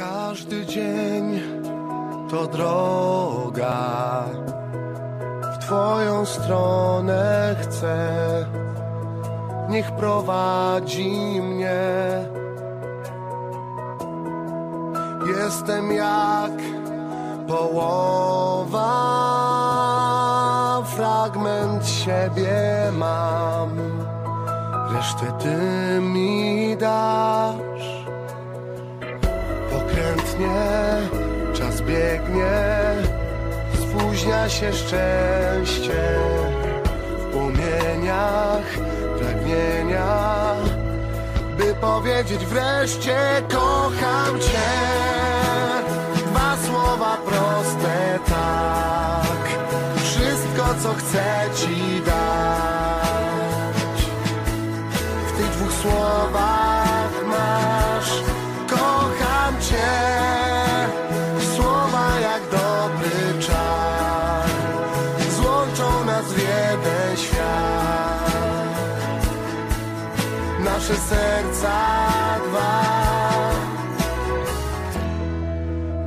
Każdy dzień to droga. W Twoją stronę chcę. Niech prowadzi mnie. Jestem jak połowa, fragment siebie mam. Resztę ty mi dasz. Biegnie, spóźnia się szczęście w płomieniach pragnienia, by powiedzieć wreszcie kocham cię. Dwa słowa proste tak, wszystko co chcę ci dać. W tych dwóch słowach Nasze serca dwa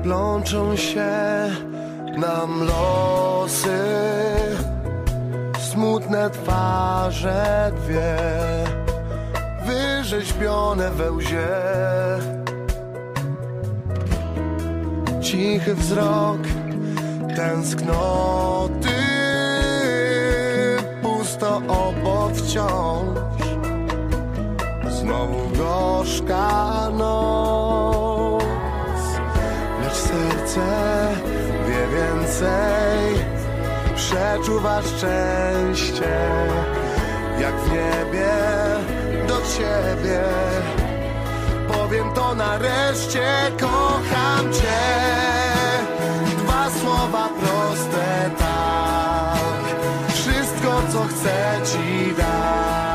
plączą się nam losy, smutne twarze dwie, wyrzeźbione we łzie. Cichy wzrok tęsknoty, pusto obok wciąż. Znowu gorzka noc, lecz serce wie więcej, przeczuwa szczęście, jak w niebie do ciebie. Powiem to nareszcie, kocham cię. Dwa słowa proste, tak, wszystko co chcę ci dać.